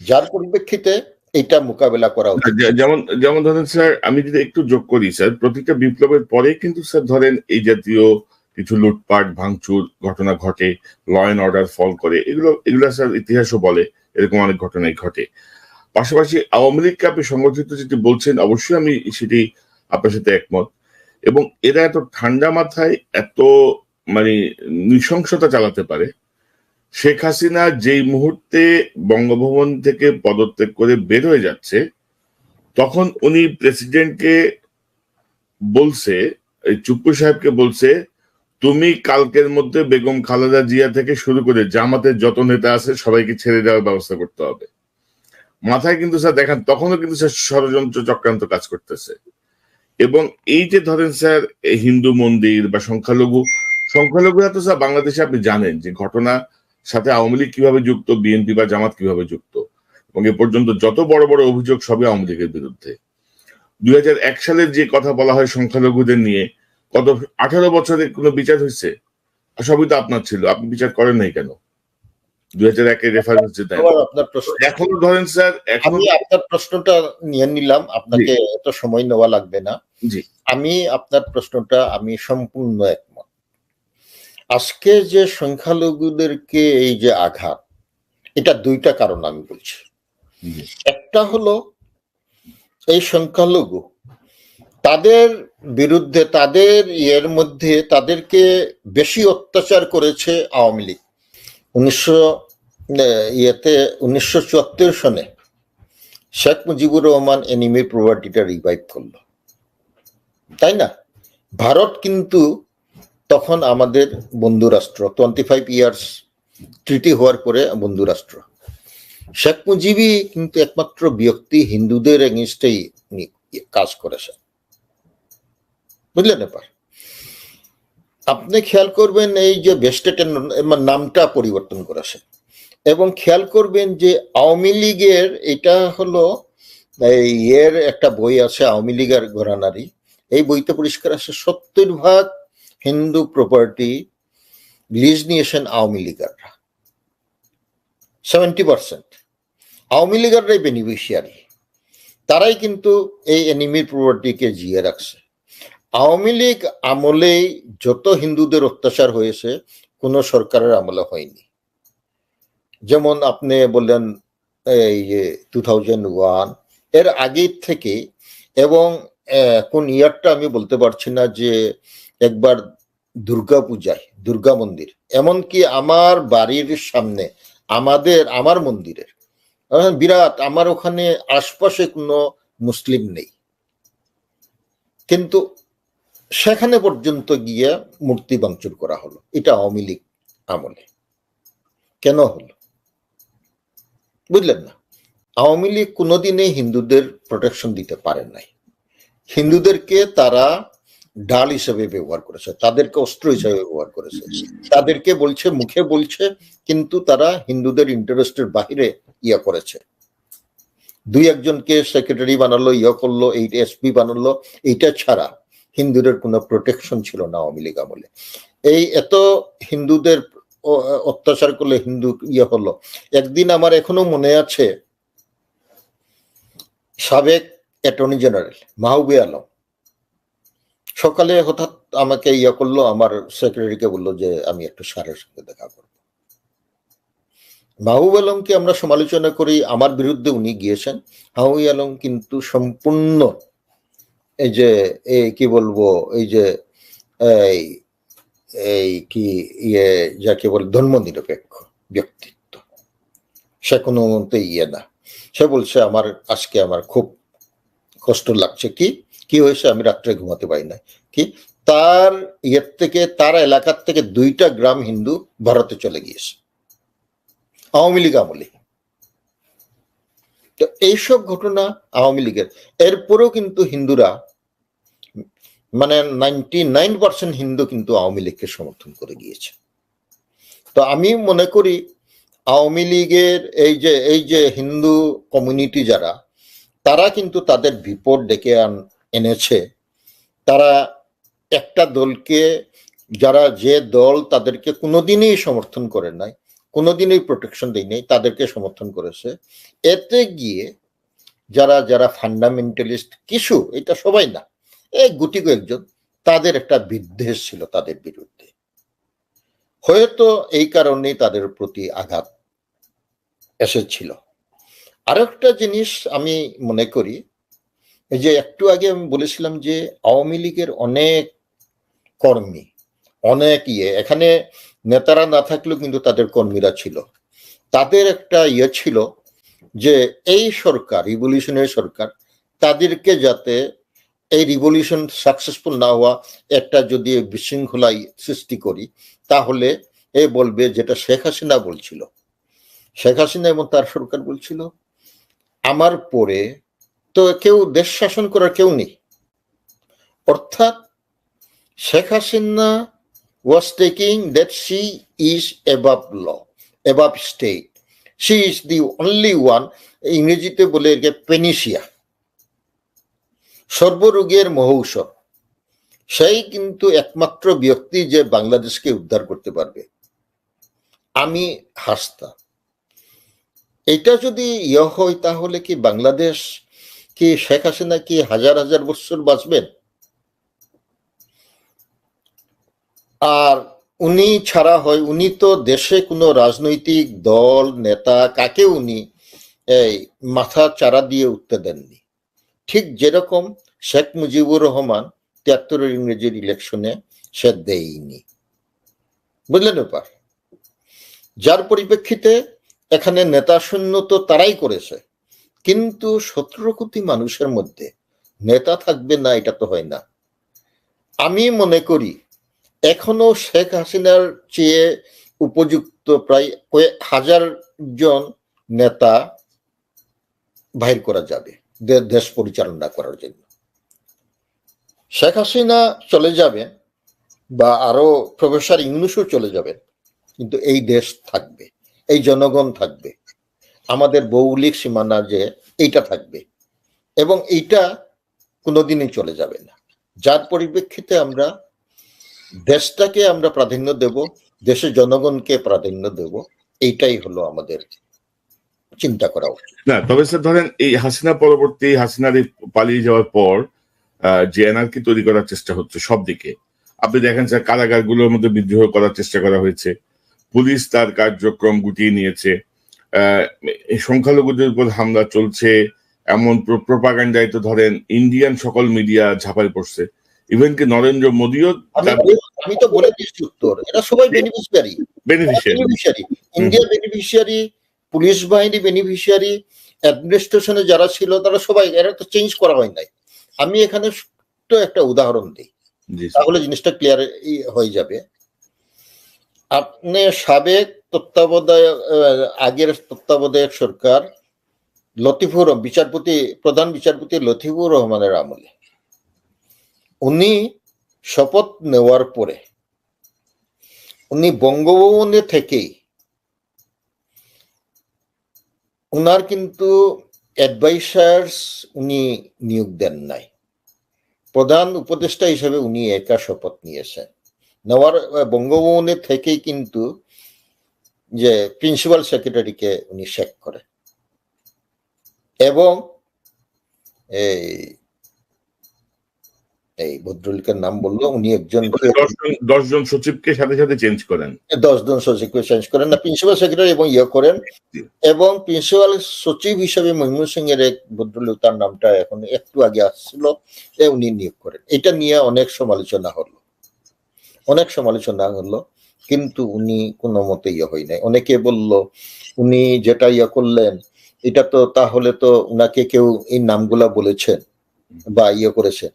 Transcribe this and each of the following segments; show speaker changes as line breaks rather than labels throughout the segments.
যার পরিপ্রেক্ষিতে এটা মোকাবেলা করা উচিত।
যেমন যেমন ধরেন স্যার, আমি যদি একটু যোগ করি স্যার, প্রতিটা বিপ্লবের পরে কিন্তু স্যার ধরেন এই জাতীয় কিছু লুটপাট, ভাঙচুর ঘটনা ঘটে ল অ্যান্ড অর্ডার ফল করে, এগুলো এগুলো স্যার ইতিহাসও বলে, এরকম অনেক ঘটনাই ঘটে। পাশাপাশি আওয়ামী লীগকে আপনি সংগঠিত যেটি বলছেন, অবশ্যই আমি সেটি আপনার সাথে একমত। এবং এরা এত ঠান্ডা মাথায় এত মানে নৃশংসতা চালাতে পারে শেখ হাসিনা যেই মুহূর্তে বঙ্গভবন থেকে পদত্যাগ করে বের হয়ে যাচ্ছে, তখন উনি প্রেসিডেন্টকে বলছে চুপ্পু সাহেবকে বলছে, তুমি কালকের মধ্যে বেগম খালেদা জিয়া থেকে শুরু করে জামাতের যত নেতা আছে সবাইকে ছেড়ে দেওয়ার ব্যবস্থা করতে হবে। মাথায় কিন্তু স্যার দেখেন, তখনও কিন্তু স্যার ষড়যন্ত্র চক্রান্ত কাজ করতেছে। এবং এই যে ধরেন স্যার হিন্দু মন্দির বা সংখ্যালঘু, সংখ্যালঘুরা তো স্যার বাংলাদেশে আপনি জানেন যে ঘটনা সাথে আওয়ামী লীগ কীভাবে যুক্ত বিএনপি বা জামাত কীভাবে যুক্ত? এবং এ পর্যন্ত যত বড় বড় অভিযোগ সবই আওয়ামী লীগের বিরুদ্ধে। দুই হাজার এক সালের যে কথা বলা হয় সংখ্যালঘুদের নিয়ে গত আঠারো বছরে কোনো বিচার হয়েছে? সবই তো আপনার ছিল আপনি বিচার করেন নাই কেন? দুই হাজার একের রেফারেন্স যে দেন
আপনার প্রশ্ন।
এখনও ধরেন স্যার এখন
আমি আপনার প্রশ্নটা নিয়ে নিলাম আপনাকে এত সময় নেওয়া লাগবে না।
জি।
আমি আপনার প্রশ্নটা আমি সম্পূর্ণ একমত। আজকে যে সংখ্যালঘুদেরকে এই যে আঘাত এটা দুইটা কারণ আমি বলছি। একটা হলো এই সংখ্যালঘু তাদের বিরুদ্ধে তাদের ইয়ের মধ্যে তাদেরকে বেশি অত্যাচার করেছে আওয়ামী লীগ। উনিশশো ইয়েতে উনিশশো চুয়াত্তর সনে শেখ মুজিবুর রহমান এনিমি প্রপার্টিটা রিভাইভ করল। তাই না? ভারত কিন্তু তখন আমাদের বন্ধু রাষ্ট্র টোয়েন্টি ফাইভ ইয়ার্স ট্রিটি হওয়ার পরে বন্ধু রাষ্ট্র শেখ মুজিবই কিন্তু একমাত্র ব্যক্তি হিন্দুদের এগেনস্টেই কাজ করেছে বুঝলেন এবার আপনি খেয়াল করবেন এই যে বেস্টেটের নামটা পরিবর্তন করেছে এবং খেয়াল করবেন যে আওয়ামী লীগের এটা হলো এর একটা বই আছে, আওয়ামী লীগের ঘরানারি এই বইতে পরিষ্কার আছে, সত্তর ভাগ হিন্দু প্রপার্টি লিজ নিয়েছেন আওয়ামী লীগাররা। সেভেন্টি পার্সেন্ট আওয়ামী লীগাররাই বেনিফিশিয়ারি তারাই কিন্তু এই এনিমির প্রপার্টিকে জিয়ে রাখছে। আওয়ামী লীগ আমলেই যত হিন্দুদের অত্যাচার হয়েছে, কোনো সরকারের আমলে হয়নি। যেমন আপনি বললেন, এই যে টু থাউজেন্ড ওয়ানের আগের থেকে এবং কোন ইয়ারটা আমি বলতে পারছি না যে একবার দুর্গা পূজায়, দুর্গা মন্দির। এমনকি আমার বাড়ির সামনে, আমাদের, আমার মন্দিরের বিরাট, আমার ওখানে আশপাশে কোনো মুসলিম নেই। কিন্তু সেখানে পর্যন্ত গিয়ে মূর্তি ভাঙচুর করা হলো। এটা আওয়ামী লীগ আমলে। কেন হলো? বুঝলেন না? আওয়ামী লীগ কোনোদিনই হিন্দুদের প্রোটেকশন দিতে পারে নাই। হিন্দুদেরকে তারা ডাল হিসেবে ব্যবহার করেছে, তাদেরকে অস্ত্র হিসেবে ব্যবহার করেছে। তাদেরকে বলছে, মুখে বলছে, কিন্তু তারা হিন্দুদের ইন্টারেস্টের বাহিরে ইয়া করেছে। দুই একজনকে সেক্রেটারি বানালো, ইয়া করল এই এসপি বানালো, এইটা ছাড়া হিন্দুদের কোনো প্রোটেকশন ছিল না আওয়ামী লীগ আমলে। এই এত হিন্দুদের অত্যাচার করলে হিন্দু ইয়ে হলো। একদিন আমার এখনও মনে আছে, সাবেক অ্যাটর্নি জেনারেল মাহবুবে আলম সকালে হঠাৎ আমাকে ইয়ে করল, আমার সেক্রেটারিকে বলল যে, আমি একটু স্যারের সঙ্গে দেখা করব। মাহবুব আলমকে আমরা সমালোচনা করি, আমার বিরুদ্ধে উনি গিয়েছেন। মাহবুব আলম কিন্তু সম্পূর্ণ এই যে এই কি বলব, এই যে, এই এই কি ইয়ে যাকে বলে ধর্ম নিরপেক্ষ ব্যক্তিত্ব। সে কোনো মতে ইয়ে না। সে বলছে, আমার, আজকে আমার খুব কষ্ট লাগছে। কি? কি হয়েছে আমি রাত্রে ঘুমাতে পারি না কি? তার ইয়ের থেকে, তার এলাকার থেকে দুইটা গ্রাম হিন্দু ভারতে চলে গিয়েছে। আওয়ামী লীগ আমলে। তো এইসব ঘটনা আওয়ামী লীগের। এরপরেও কিন্তু হিন্দুরা মানে নাইনটি নাইন পার্সেন্ট হিন্দু কিন্তু আওয়ামী লীগকে সমর্থন করে গিয়েছে। তো আমি মনে করি, আওয়ামী লীগের এই যে এই যে হিন্দু কমিউনিটি যারা, তারা কিন্তু তাদের বিপদ ডেকে আন এনেছে। তারা একটা দলকে, যারা যে দল তাদেরকে কোনোদিনই সমর্থন করে নাই, কোনোদিনই প্রোটেকশন দেয় নাই, তাদেরকে সমর্থন করেছে। এতে গিয়ে যারা যারা ফান্ডামেন্টালিস্ট কিছু এটা সবাই না, এই গুটি কয়েকজন, তাদের একটা বিদ্বেষ ছিল তাদের বিরুদ্ধে। হয়তো এই কারণেই তাদের প্রতি আঘাত এসেছিল। আরেকটা জিনিস আমি মনে করি এই যে একটু আগে আমি বলেছিলাম যে আওয়ামী লীগের অনেক কর্মী, অনেক ইয়ে এখানে নেতারা না থাকলেও কিন্তু তাদের কর্মীরা ছিল। তাদের একটা ইয়ে ছিল যে এই সরকার, রিভলিউশনারি সরকার, তাদেরকে যাতে এই রিভলিউশন সাকসেসফুল না হওয়া একটা যদি বিশৃঙ্খলাই সৃষ্টি করি, তাহলে এ বলবে যেটা শেখ হাসিনা বলছিল। শেখ হাসিনা এবং তার সরকার বলছিল, আমার পরে তো কেউ দেশ শাসন করার কেউ নেই। অর্থাৎ Sheikh Hasina was taking that she is above law, above state. She is the only one ইংরেজিতে বলে একে পেনিসিয়া সর্বরোগের মহৌষধ। সেই কিন্তু একমাত্র ব্যক্তি যে বাংলাদেশকে উদ্ধার করতে পারবে। আমি হাসতাম। এটা যদি ইয়ে হয় তাহলে কি বাংলাদেশ কি শেখ হাসিনা কি হাজার হাজার বছর বাঁচবেন? আর উনি ছাড়া হয়, উনি তো দেশে কোনো রাজনৈতিক দল, নেতা কাকে উনি এই মাথা চারা দিয়ে উঠতে দেননি? ঠিক যেরকম শেখ মুজিবুর রহমান তিয়াত্তরের ইংরেজির ইলেকশনে সে দেয়নি। বুঝলেন ব্যাপার? যার পরিপ্রেক্ষিতে এখানে নেতা শূন্য তো তারাই করেছে। কিন্তু সতেরো কোটি মানুষের মধ্যে নেতা থাকবে না, এটা তো হয় না। আমি মনে করি, এখনও শেখ হাসিনার চেয়ে উপযুক্ত প্রায় কয়েক হাজার জন নেতা বাহির করা যাবে দেশ পরিচালনা করার জন্য। শেখ হাসিনা চলে যাবেন বা আরও প্রফেসর ইংলিশও চলে যাবেন, কিন্তু এই দেশ থাকবে, এই জনগণ থাকবে। আমাদের ভৌগোলিক সীমানা যে এইটা থাকবে। এবং এইটা কোনোদিনই চলে যাবে না। যার পরিপ্রেক্ষিতে আমরা দেশটাকে আমরা প্রাধান্য দেব, দেশের জনগণকে প্রাধান্য দেব, এইটাই হলো আমাদের চিন্তা করা উচিত।
না, তবে স্যার ধরেন এই হাসিনা পরবর্তী, হাসিনার পালিয়ে যাওয়ার পর যে এনআরকি তৈরি করার চেষ্টা হচ্ছে সব দিকে আপনি দেখেন স্যার, কারাগারগুলোর মধ্যে বিদ্রোহ করার চেষ্টা করা হয়েছে। পুলিশ তার কার্যক্রম গুটিয়ে নিয়েছে। সংখ্যালঘুদের উপর হামলা চলছে এমন প্রোপাগান্ডায় তো ধরেন ইন্ডিয়ান সকল মিডিয়া ঝাঁপাই পড়ছে। ইভেন কি নরেন্দ্র মোদীও
আমি তো বলে দিচ্ছি উত্তর। এরা সবাই beneficiary
beneficiary
India beneficiary police বাহিনী বেনিফিশিয়ারি অ্যাডমিনিস্ট্রেশনে যারা ছিল তারা সবাই এরা তো চেঞ্জ করা হয় নাই। আমি এখানে ছোট্ট একটা উদাহরণ দিই। তাহলে জিনিসটা ক্লিয়ার হয়ে যাবে। আপনি সাবেক তত্ত্বাবধায়ক আগের তত্ত্বাবধায়ক সরকার লতিফুর বিচারপতি, প্রধান বিচারপতি লতিফুর রহমানের আমলে। উনি শপথ নেওয়ার পরে, উনি বঙ্গভবনে থেকেই উনার কিন্তু অ্যাডভাইসার্স উনি নিয়োগ দেন নাই। প্রধান উপদেষ্টা হিসেবে উনি একা শপথ নিয়েছেন। নেওয়ার বঙ্গভবনে থেকেই কিন্তু যে প্রিন্সিপাল সেক্রেটারিকে উনি শেক করে। এবং এই এই ভদ্রলিকের নাম বলল উনি একজন
দশজন দশজন সচিবকে সাথে সাথে চেঞ্জ করেন।
দশ জন সচিবকে চেঞ্জ করেন না প্রিন্সিপাল সেক্রেটারি এবং ইয়ে করেন। এবং প্রিন্সিপাল সচিব হিসেবে মহিমুল সিং এর এক ভদ্রলোক তার নামটা এখন একটু আগে আসছিল উনি নিয়োগ করেন। এটা নিয়ে অনেক সমালোচনা হলো। অনেক সমালোচনা হলো। কিন্তু উনি কোনো মতে ইয়ে হয় নাই। অনেকে বলল, উনি যেটা ইয়ে করলেন, এটা তো তাহলে তো উনাকে কেউ এই নামগুলা বলেছেন বা ইয়ে করেছেন।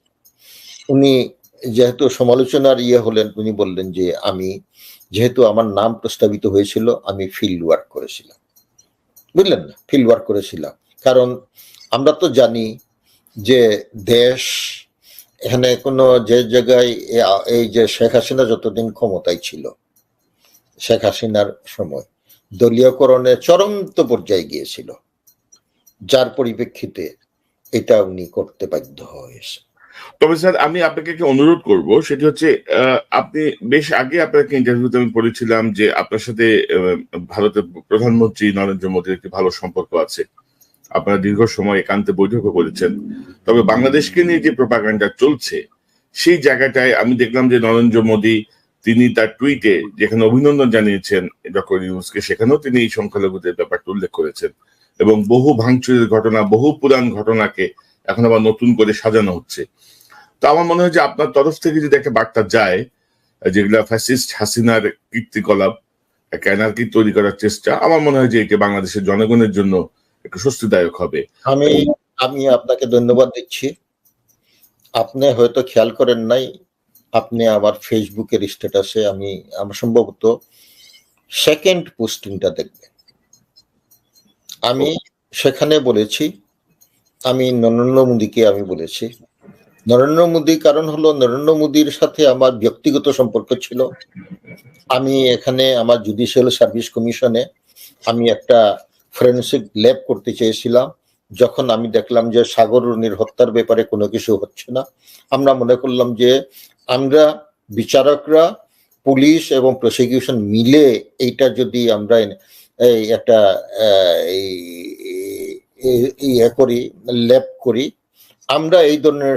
উনি যেহেতু সমালোচনার ইয়ে হলেন, উনি বললেন যে, আমি যেহেতু আমার নাম প্রস্তাবিত হয়েছিল, আমি ফিল্ড ওয়ার্ক করেছিলাম। বুঝলেন না? ফিল্ড ওয়ার্ক করেছিলাম। কারণ আমরা তো জানি যে দেশ, এখানে কোনো যে জায়গায় এই যে শেখ হাসিনা যতদিন ক্ষমতায় ছিল শেখ হাসিনার সময়। দলীয়করণে চরন্ত পর্যায়ে গিয়েছিল। যার পরিপ্রেক্ষিতে এটা উনি করতে বাধ্য হয়েছে।
তবে স্যার, আমি আপনাকে একটা অনুরোধ করব, সেটি হচ্ছে আপনি বেশ আগে আপনাকে ইন্টারভিউতে আমি পড়েছিলাম যে আপনার সাথে ভারতের প্রধানমন্ত্রী নরেন্দ্র মোদীর একটি ভালো সম্পর্ক আছে। আপনারা দীর্ঘ সময় একান্তে বৈঠকও করেছেন। তবে বাংলাদেশকে নিয়ে যে প্রপাগান্ডা চলছে, সেই জায়গাটায় আমি দেখলাম যে নরেন্দ্র মোদী তিনি তার টুইটে যেখানে অভিনন্দন জানিয়েছেন ডক্টর ইউনুসকে, সেখানেও তিনি এই সংখ্যালঘুদের ব্যাপারটা উল্লেখ করেছেন। এবং বহু ভাঙচুরের ঘটনা, বহু পুরান ঘটনাকে এখন আবার নতুন করে সাজানো হচ্ছে। তো আমার মনে হয় যে আপনার তরফ থেকে যদি একটা বার্তা যায়, যেগুলা ফ্যাসিস্ট হাসিনার কীর্তিকলাপ, একটা এনার্কি তৈরি করার চেষ্টা, আমার মনে হয় যে এটা বাংলাদেশের জনগণের জন্য একটু স্বস্তিদায়ক হবে।
আমি আমি আপনাকে ধন্যবাদ দিচ্ছি। আপনি হয়তো খেয়াল করেন নাই আপনি আবার ফেসবুকের স্ট্যাটাসে আমি আমার সম্ভবত সেকেন্ড পোস্টিংটা দেখবেন। আমি সেখানে বলেছি, আমি নরেন্দ্র মোদীকে আমি বলেছি। নরেন্দ্র মোদী কারণ হলো, নরেন্দ্র মোদীর সাথে আমার ব্যক্তিগত সম্পর্ক ছিল। আমি এখানে আমার জুডিশিয়াল সার্ভিস কমিশনে আমি একটা ফরেন্সিক ল্যাব করতে চেয়েছিলাম। যখন আমি দেখলাম যে সাগর রুনির হত্যার ব্যাপারে কোনো কিছু হচ্ছে না, আমরা মনে করলাম যে আমরা বিচারকরা, পুলিশ এবং প্রসিকিউশন মিলে এইটা যদি আমরা এই একটা ইয়ে করি ল্যাব করি, আমরা এই ধরনের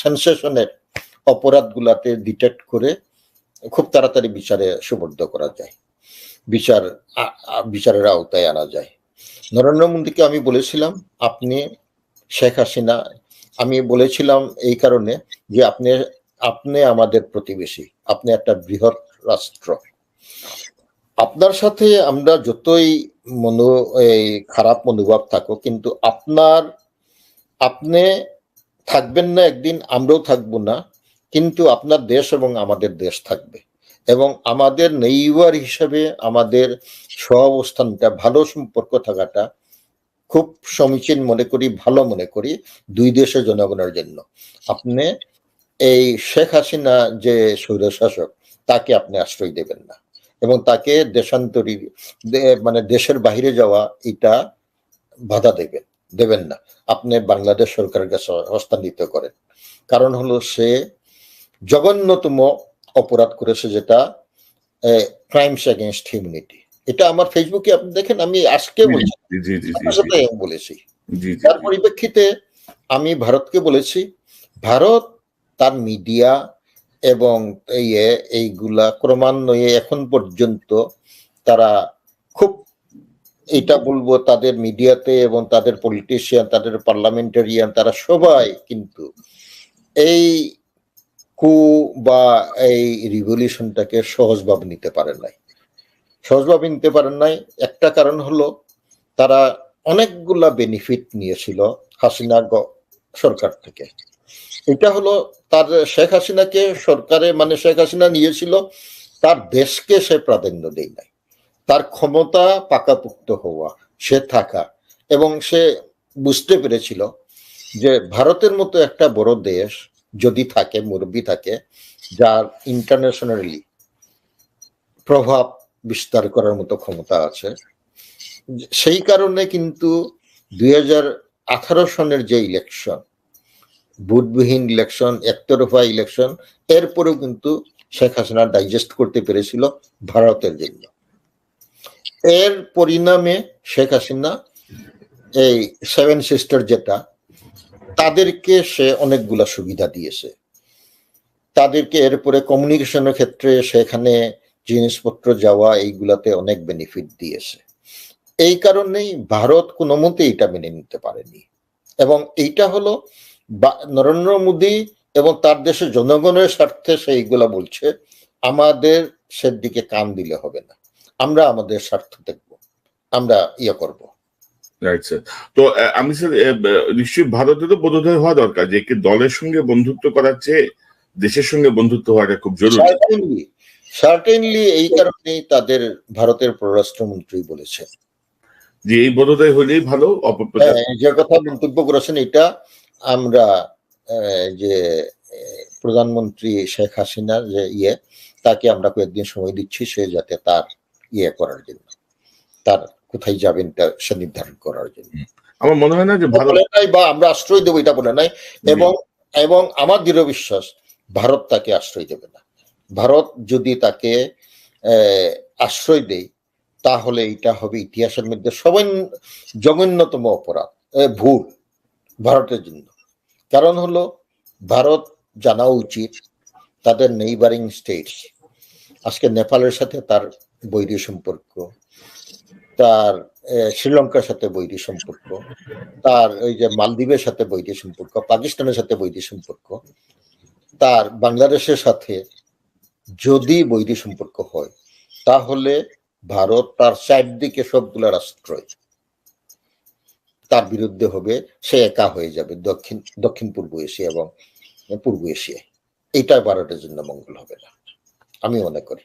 সেন্সেশনের অপরাধগুলাতে ডিটেক্ট করে খুব তাড়াতাড়ি বিচারে সুবদ্ধ করা যায়। বিচার বিচারের আওতায় আনা যায়। নরেন্দ্র মোদীকে আমি বলেছিলাম, আপনি শেখ হাসিনা, আমি বলেছিলাম এই কারণে যে আপনি আপনি আমাদের প্রতিবেশী। আপনি একটা বৃহৎ রাষ্ট্র। আপনার সাথে আমরা যতই মনো, এই খারাপ মনোভাব থাকুক, কিন্তু আপনার, আপনি থাকবেন না একদিন, আমরাও থাকব না, কিন্তু আপনার দেশ এবং আমাদের দেশ থাকবে। এবং আমাদের নেইবার হিসেবে আমাদের স্ব সহাবস্থানটা, ভালো সম্পর্ক থাকাটা খুব সমীচীন মনে করি, ভালো মনে করি, দুই দেশের জনগণের জন্য। আপনি এই শেখ হাসিনা যে স্বৈরশাসক তাকে আপনি আশ্রয় দেবেন না। এবং তাকে দেশান্তরী মানে দেশের বাইরে যাওয়া এটা বাধা দেবেন দেবেন না। আপনি বাংলাদেশ সরকারের কাছে হস্তান্তরিত করেন। কারণ হলো সে জঘন্যতম অপরাধ করেছে যেটা ক্রাইমস এগেনস্ট হিউম্যানিটি এটা আমার ফেসবুকে আপনি দেখেন আমি আজকে বলছি। তার পরিপ্রেক্ষিতে আমি ভারতকে বলেছি ভারত তার মিডিয়া এবং ইয়ে এইগুলা ক্রমান্বয়ে এখন পর্যন্ত তারা খুব এটা বলব তাদের মিডিয়াতে এবং তাদের পলিটিশিয়ান তাদের পার্লামেন্টারিয়ান তারা সবাই কিন্তু এই কু বা এই রিভলিউশনটাকে সহজভাবে নিতে পারে নাই। সহজভাবে নিতে পারেন নাই। একটা কারণ হলো তারা অনেকগুলা বেনিফিট নিয়েছিল হাসিনা সরকার থেকে। এটা হলো তার শেখ হাসিনাকে সরকারে মানে শেখ হাসিনা নিয়েছিল, তার দেশকে সে প্রাধান্য দেয় নাই। তার ক্ষমতা পাকাপুক্ত হওয়া, সে থাকা, এবং সে বুঝতে পেরেছিল যে ভারতের মতো একটা বড় দেশ যদি থাকে, মুরব্বী থাকে, যার ইন্টারন্যাশনালি প্রভাব বিস্তার করার মতো ক্ষমতা আছে, সেই কারণে কিন্তু দুই হাজার আঠারো সনের যে ইলেকশন ভোটবিহীন ইলেকশন একতরফা ইলেকশন এরপরেও কিন্তু শেখ হাসিনা ডাইজেস্ট করতে পেরেছিল ভারতের জন্য। এর পরিণামে শেখ হাসিনা এই সেভেন সিস্টার যেটা, তাদেরকে সে অনেকগুলা সুবিধা দিয়েছে। তাদেরকে এরপরে কমিউনিকেশনের ক্ষেত্রে সেখানে জিনিসপত্র যাওয়া, এইগুলাতে অনেক বেনিফিট দিয়েছে। এই কারণেই ভারত কোনো মতে এটা মেনে নিতে পারেনি। এবং এইটা হলো নরেন্দ্র মোদী এবং তার দেশের জনগণের স্বার্থে সেইগুলা বলছে আমাদের সের দিকে কান দিলে হবে না। আমরা আমাদের স্বার্থ দেখব। আমরা ইয়ে করব।
তো আমি স্যার নিশ্চয়ই ভারতেরও বোধোদয় হওয়া দরকার যে কি দলের সঙ্গে বন্ধুত্ব করার চেয়ে দেশের সঙ্গে বন্ধুত্ব হওয়াটা খুব জরুরি।
সার্টেনলি সার্টেনলি এই কারণেই তাদের ভারতের পররাষ্ট্রমন্ত্রী বলেছেন।
যে এই বোধোদয় হলেই ভালো অপপ্রচার।
হ্যাঁ, যে কথা মন্তব্য করেছেন এটা আমরা যে প্রধানমন্ত্রী শেখ হাসিনার যে ইয়ে তাকে আমরা কয়েকদিন সময় দিচ্ছি সে যাতে তার ইয়ে করার জন্য তার কোথায় যাবেন তা সে নির্ধারণ করার জন্য।
আমার মনে হয় না যে ভারত
নাই বা আমরা আশ্রয় দেবো এটা বলে নাই এবং এবং আমার দৃঢ় বিশ্বাস ভারত তাকে আশ্রয় দেবে না। ভারত যদি তাকে আহ, আশ্রয় দেয় তাহলে এটা হবে ইতিহাসের মধ্যে সবাই জঘন্যতম অপরাধ ভুল ভারতের জন্য। কারণ হলো, ভারত জানা উচিত তাদের নেইবারিং স্টেটস আজকে নেপালের সাথে তার বৈরী সম্পর্ক, তার শ্রীলঙ্কার সাথে বৈরী সম্পর্ক, তার ওই যে মালদ্বীপের সাথে বৈরী সম্পর্ক, পাকিস্তানের সাথে বৈরী সম্পর্ক, তার বাংলাদেশের সাথে যদি বৈরী সম্পর্ক হয়, তাহলে ভারত তার চারদিকে সবগুলা রাষ্ট্রই। তার বিরুদ্ধে হবে সে একা হয়ে যাবে দক্ষিণ দক্ষিণ পূর্ব এশিয়া এবং পূর্ব এশিয়ায় এটা ভারতের জন্য মঙ্গল হবে না আমি মনে করি।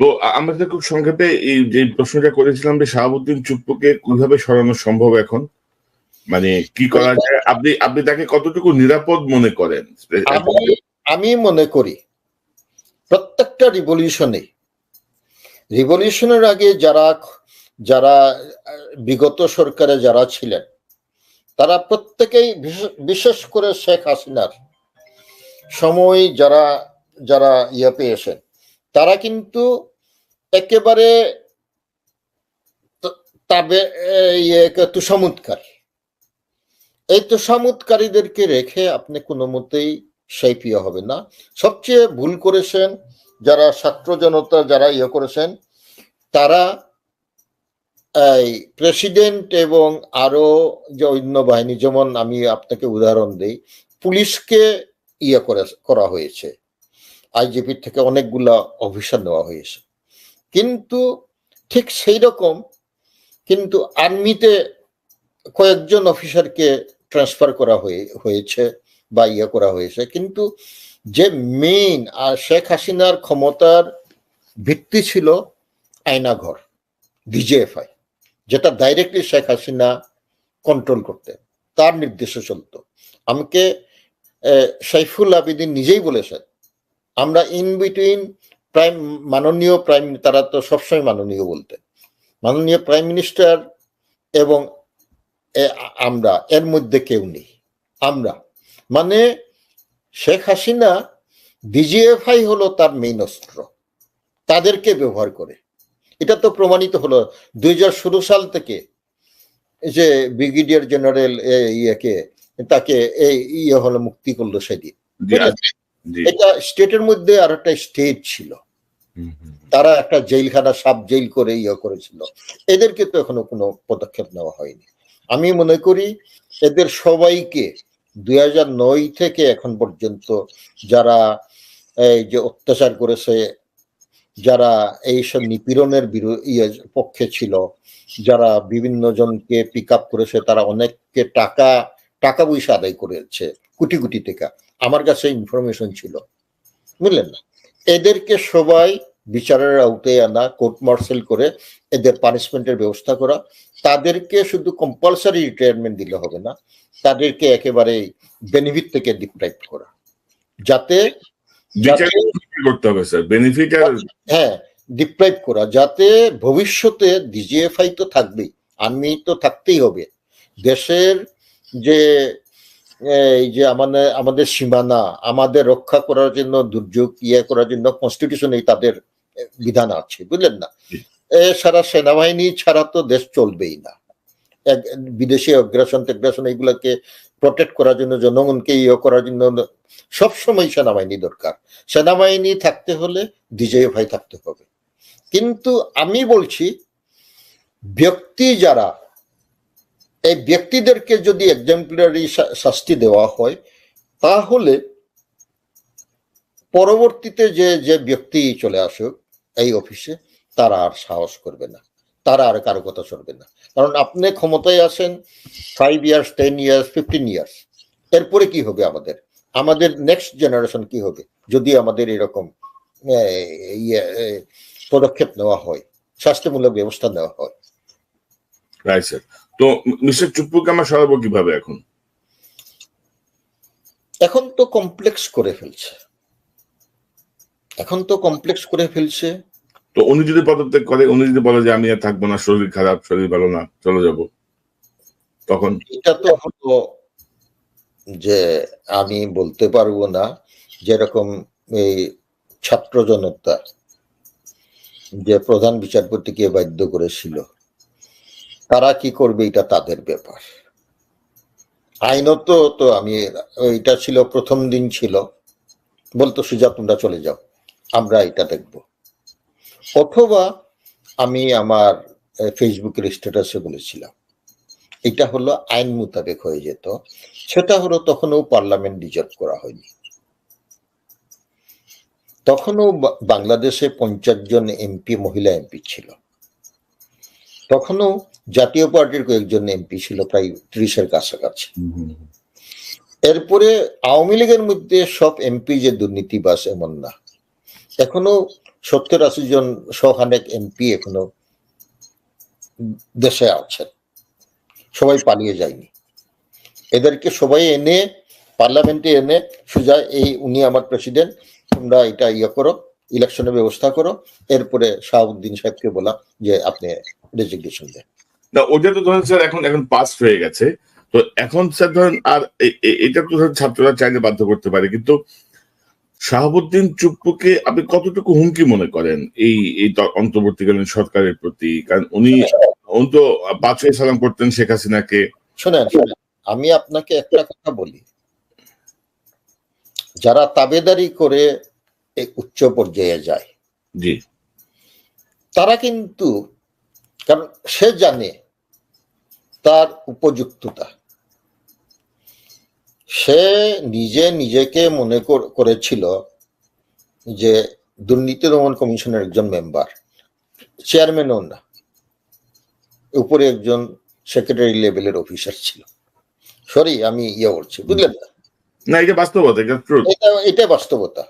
তো আমাদের খুব সংক্ষেপে এই যে প্রশ্নটা করেছিলাম যে শাহাবুদ্দিন চুপ্পুকে কীভাবে সরানো সম্ভব এখন? মানে কি করা যায়? আপনি আপনি তাকে কতটুকু নিরাপদ মনে করেন?
আমি আমি মনে করি প্রত্যেকটা রিভলিউশনে রিভলিউশনের আগে যারা যারা বিগত সরকারে যারা ছিলেন তারা প্রত্যেকেই বিশেষ- করে শেখ হাসিনার সময় যারা যারা ইয়ে পেয়েছেন তারা কিন্তু একেবারে তাবে ইয়ে তুষামুৎকারী। এই তোষামুৎকারীদেরকে রেখে আপনি কোনো মতেই সাইপিয়া হবে না। সবচেয়ে ভুল করেছেন যারা ছাত্র জনতা, যারা ইয়ে করেছেন, তারা এই প্রেসিডেন্ট এবং আরও যে অন্য বাহিনী, যেমন আমি আপনাকে উদাহরণ দিই, পুলিশকে ইয়ে করে হয়েছে। আইজিপির থেকে অনেকগুলা অফিসার নেওয়া হয়েছে। কিন্তু ঠিক সেই রকম, কিন্তু আর্মিতে কয়েকজন অফিসারকে ট্রান্সফার করা হয়ে, হয়েছে বা ইয়ে করা হয়েছে। কিন্তু যে মেইন আর শেখ হাসিনার ক্ষমতার ভিত্তি ছিল আয়নাঘর ডিজিএফআই যেটা ডাইরেক্টলি শেখ হাসিনা কন্ট্রোল করতেন তার নির্দেশে চলতো। আমাকে সাইফুল আবিদিন নিজেই বলেছেন, আমরা ইন বিটুইন প্রাইম মাননীয় প্রাইম তারা তো সবসময় মাননীয় বলতেন। মাননীয় প্রাইম মিনিস্টার এবং আমরা, এর মধ্যে কেউ নেই, আমরা। মানে শেখ হাসিনা ডিজিএফআই হলো তার মেইন অস্ত্র, তাদেরকে ব্যবহার করে। এটা তো প্রমাণিত হলো দুই সাল থেকে যে ব্রিগেডিয়ার জেনারেল ইয়েকে তাকে এই ইয়ে হলো মুক্তি করল সেদিন। এটা স্টেটের মধ্যে আর একটা স্টেট ছিল। তারা একটা জেলখানা সাব জেল করে ইয়ে করেছিল। এদেরকে তো এখনও কোনো পদক্ষেপ নেওয়া হয়নি। আমি মনে করি এদের সবাইকে দুই নয় থেকে এখন পর্যন্ত যারা এই যে অত্যাচার করেছে যারা এইসব নিপীড়নের ইয়ে পক্ষে ছিল, যারা বিভিন্ন জনকে পিক আপ করেছে, তারা অনেককে টাকা টাকা পয়সা আদায় করেছে, কোটি কোটি টাকা। আমার কাছে ইনফরমেশন ছিল। বুঝলেন না? এদেরকে সবাই বিচারের আওতায় আনা কোর্ট মার্শাল করে এদের পানিশমেন্টের ব্যবস্থা করা। তাদেরকে শুধু কম্পালসারি রিটায়ারমেন্ট দিলে হবে না, তাদেরকে একেবারে বেনিফিট থেকে ডিপ্রাইভ করা। যাতে
করতে হবে স্যার বেনিফিট আর
হ্যাঁ ডিপ্রাইভ করা যাতে ভবিষ্যতে ডিজিএফআই তো থাকবেই আর্মি তো থাকতেই হবে। দেশের যে এই যে আমাদের আমাদের সীমানা আমাদের রক্ষা করার জন্য দুর্যোগ ইয়ে করার জন্য কনস্টিটিউশনে তাদের বিধান আছে বুঝলেন না?
এ
সারা সেনাবাহিনী ছাড়া তো দেশ চলবেই না। বিদেশি অগ্রাসন টেগ্রাসন এগুলাকে প্রোটেক্ট করার জন্য, জনগণকে ইয়ে করার জন্য সবসময় সেনাবাহিনী দরকার। সেনাবাহিনী থাকতে হলে ডিজিএফআই থাকতে হবে। কিন্তু আমি বলছি, ব্যক্তি যারা, এই ব্যক্তিদেরকে যদি এক্সাম্পলারি শাস্তি দেওয়া হয়, তাহলে পরবর্তীতে যে যে ব্যক্তি চলে আসুক, এই অফিসে, তারা আর সাহস করবে না। তারা আর কারও কথা চলবে না। কারণ আপনি ক্ষমতায় আসেন five years ten years fifteen years এরপরে কি হবে আমাদের? আমাদের নেক্সট জেনারেশন কি হবে? যদি আমাদের এরকম ইয়ে, পদক্ষেপ নেওয়া হয় স্বাস্থ্যমূলক ব্যবস্থা নেওয়া হয়।
রাইট স্যার তো মিস্টার চুপ্পুকে আমরা সরাবো কীভাবে এখন?
এখন তো কমপ্লেক্স করে ফেলছে। এখন তো কমপ্লেক্স করে ফেলছে।
তো উনি যদি পদত্যাগ করে, উনি যদি বলে যে আমি আর থাকব না, শরীর খারাপ, শরীর ভালো না, চলে যাব। তখন
এটা তো হলো যে আমি বলতে পারব না যেরকম এই ছাত্র জনতা যে প্রধান বিচারপতিকে বাধ্য করেছিল। তারা কি করবে এটা তাদের ব্যাপার। আইনত তো আমি, এটা ছিল প্রথম দিন ছিল। বলতো, সুজা, তোমরা চলে যাও, আমরা এটা দেখব। অথবা আমি আমার ফেসবুকের স্ট্যাটাসে বলেছিলাম। এটা হলো আইন মোতাবেক হয়ে যেত। সেটা হলো তখনও পার্লামেন্ট ডিজার্ভ করা হয়নি। তখনও বাংলাদেশে পঞ্চাশ জন এমপি মহিলা এমপি ছিল। তখনও জাতীয় পার্টির কয়েকজন এমপি ছিল প্রায় ত্রিশের কাছাকাছি। এরপরে আওয়ামী লীগের মধ্যে সব এমপি যে দুর্নীতিবাস এমন না। এখনও সত্তর আশি জন সহানেক এমপি এখনও দেশে আছেন। সবাই পালিয়ে যায়নি। এদেরকে সবাই এনে, পার্লামেন্টে এনে, সোজা এই উনি আমার প্রেসিডেন্ট, তোমরা এটা ইয়ে করো ইলেকশনের ব্যবস্থা করো। এরপরে শাহাবুদ্দিন সাহেবকে বলা যে আপনি রেজিগনেশন দেন।
না ওটা তো ধরেন স্যার এখন এখন পাস হয়ে গেছে। তো এখন স্যার ধরেন আর এটা তো ছাত্ররা চাইলে বাধ্য করতে পারে। কিন্তু শাহাবুদ্দিন চুপ্পুকে আপনি কতটুকু হুমকি মনে করেন এই এই অন্তর্বর্তীকালীন সরকারের প্রতি? কারণ উনি উনি তো পাঁচই সালাম করতেন শেখ হাসিনাকে।
শোনেন শোনেন আমি আপনাকে একটা কথা বলি। যারা তাবেদারি করে এই উচ্চ পর্যায়ে যায়
জি।
তারা কিন্তু কারণ সে জানে তার উপযুক্ততা। সে নিজে নিজেকে মনে করেছিল যে দুর্নীতি দমন কমিশনের একজন মেম্বার চেয়ারম্যানও না উপরে একজন সেক্রেটারি লেভেলের অফিসার ছিল। সরি আমি ইয়ে বলছি বুঝলেন না?
না এটা বাস্তবতা এটা
এটা বাস্তবতা।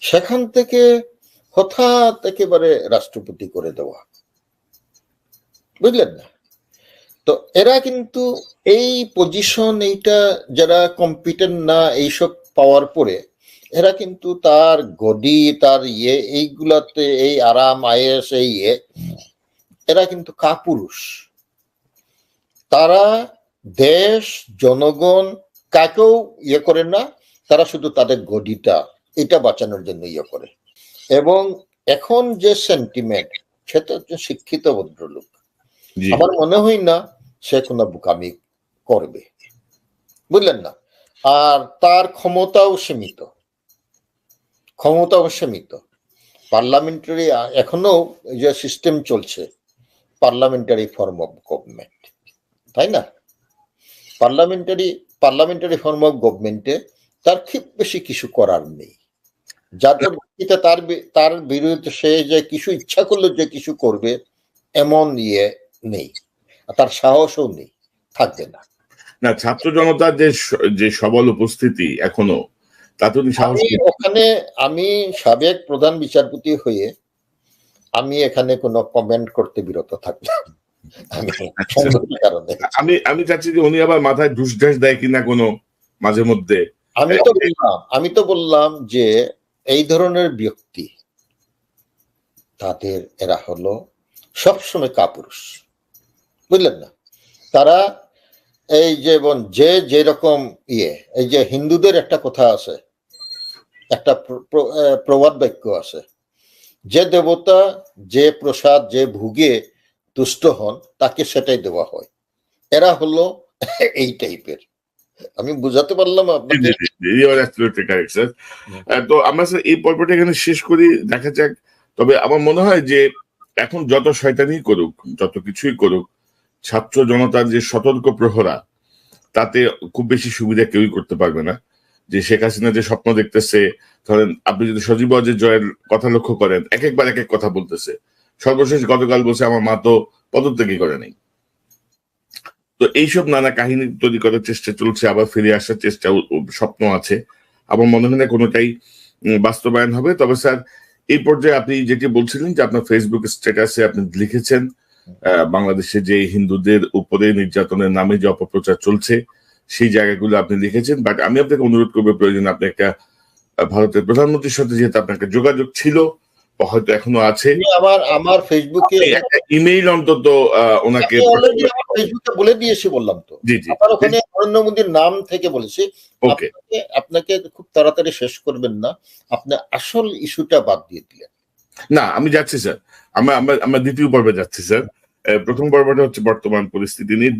সেখান থেকে হঠাৎ একেবারে রাষ্ট্রপতি করে দেওয়া। বুঝলেন না? তো এরা কিন্তু এই পজিশন এইটা যারা কম্পিটেন্ট না এইসব পাওয়ার পরে, এরা কিন্তু তার গডি তার ইয়ে এইগুলাতে এই আরাম, আয়েস, এই ইয়ে এরা কিন্তু কাপুরুষ। তারা দেশ, জনগণ কাকেও ইয়ে করে না, তারা শুধু তাদের গডিটা এটা বাঁচানোর জন্য ইয়ে করে। এবং এখন যে সেন্টিমেন্ট সেটা হচ্ছে শিক্ষিত ভদ্রলোক। আমার মনে হয় না সে কোনো বুকামি করবে। বুঝলেন না? আর তার ক্ষমতাও সীমিত। ক্ষমতাও সীমিত। পার্লামেন্টারি, এখনও যে সিস্টেম চলছে পার্লামেন্টারি ফর্ম অফ গভর্নমেন্ট তাই না? পার্লামেন্টারি পার্লামেন্টারি ফর্ম অফ গভর্নমেন্টে তার খুব বেশি কিছু করার নেই। যাদের তার তার বিরুদ্ধে সে যে কিছু ইচ্ছা করলে যে কিছু করবে, এমন ইয়ে নেই তার সাহসও নেই থাকবে না।
না ছাত্র জনতার যে যে সবল উপস্থিতি এখনও তাতে সাহস
ওখানে আমি সাবেক প্রধান বিচারপতি হয়ে আমি এখানে কোনো কমেন্ট করতে বিরত থাকলাম। আমি
আমি আমি চাচ্ছি যে উনি আবার মাথায় ঢুস ঢাস দেয় কিনা কোনো মাঝে মধ্যে।
আমি তো বললাম আমি তো বললাম যে এই ধরনের ব্যক্তি তাদের এরা হলো সবসময় কাপুরুষ। বুঝলেন না? তারা এই যে বন- যে যেরকম ইয়ে এই যে হিন্দুদের একটা কথা আছে একটা প্রবাদ বাক্য আছে যে দেবতা যে প্রসাদ যে ভুগে তুষ্ট হন তাকে সেটাই দেওয়া হয়। এরা হলো এই টাইপের। আমি বুঝাতে পারলাম
তো আমরা স্যার এই পর্বটা এখানে শেষ করি দেখা যাক। তবে আমার মনে হয় যে এখন যত শয়তানি করুক যত কিছুই করুক ছাত্র জনতার যে সতর্ক প্রহরা, তাতে খুব বেশি সুবিধা কেউই করতে পারবে না। যে শেখ হাসিনা যে স্বপ্ন দেখতেছে, ধরেন আপনি যদি সজীব অজয় জয়ের কথা লক্ষ্য করেন এক একবার এক এক কথা বলতেছে। সর্বশেষ গতকাল বসে আমার মা তো পদত্যাগই করে নেই। তো এইসব নানা কাহিনী তৈরি করার চেষ্টা চলছে, আবার ফিরে আসার চেষ্টা স্বপ্ন আছে। আমার মনে হয় না কোনোটাই বাস্তবায়ন হবে। তবে স্যার, এই পর্যায়ে আপনি যেটি বলছিলেন যে আপনার ফেসবুক স্ট্যাটাসে আপনি লিখেছেন বাংলাদেশে যে হিন্দুদের উপরে নির্যাতনের নামে যে অপপ্রচার চলছে সেই জায়গাগুলো আপনি লিখেছেন বাট আমি আপনাকে অনুরোধ করব প্রয়োজন আপনি একটা ভারতের প্রধানমন্ত্রীর সাথে যেহেতু আপনার একটা যোগাযোগ ছিল হয়তো এখনও আছে।
আমি আমার আমার ফেসবুকে
একটা ইমেইল অন্তত ওনাকে
ফেসবুকে বলে দিয়েছি বললাম তো।
জি
আমার ওখানে নরেন্দ্র মোদীর নাম থেকে বলেছি। আপনাকে খুব তাড়াতাড়ি শেষ করবেন না। আপনি আসল ইস্যুটা বাদ দিয়ে দিলেন।
না আমি যাচ্ছি স্যার আমরা আমরা দ্বিতীয় পর্বে যাচ্ছি স্যার। প্রথম পর্বটা হচ্ছে বর্তমান পরিস্থিতি নিয়ে।